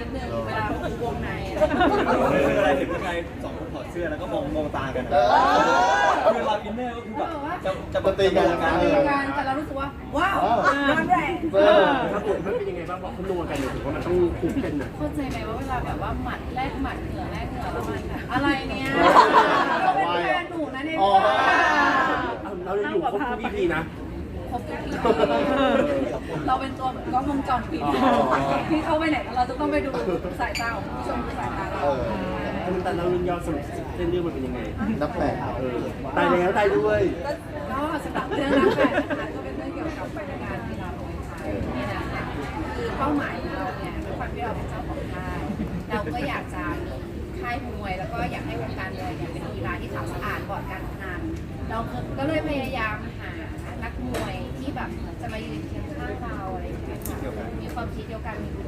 นิดนึงเวลาวงในเวลาเห็นผู้ชายสองคนถอดเสื้อแล้วก็มองมองตากันอะคือเราอินเนอร์ก็คือแบบจะจะมาตีกันการตีกันแต่เรารู้สึกว่า ว้าวร้อนแรงเออถ้าปวดมันเป็นยังไงบ้างบอกเขานัวกันอยู่ถือว่ามันต้องคุกกันหน่อยเข้าใจไหมว่าเวลาแบบว่าหมัดแลกหมัดเหงื่อแลกเหงื่อแล้วมันแบบอะไรเนี่ยก็เป็นแฟนหนูนะเนี่ยอ๋อเอาเราจะอยู่ครบทุก EP นะครบทุกที เราเป็นตัวเหมือนกล้องวงจรปิดที่เข้าไปไหนเราจะต้องไปดูสายตาของผู้ชมดูสายตาเราเออแต่เราเรื่องย่อสรุปเส้นเรื่องมันเป็นยังไงนับแปดเออตายแล้วตายด้วยก็สำหรับเรื่องรักแฟนนะคะก็เป็นเรื่องเกี่ยวกับแฟนงานที่เราเป็นไทยนี่นะคือเป้าหมายของเราเนี่ยด้วยความที่เราเป็นเจ้าของค่ายเราก็อยากจะมีค่ายมวย แล้วก็อยากให้วงการมวยเนี่ยเป็นกีฬาที่ขาวสะอาดปลอดการพนันเราก็เลยพยายามหานักมวยที่แบบ จะมายืนเคียงข้างเราอะไรอย่างเงี้ยค่ะมีความคิดเดียวกันมีอุดมการณ์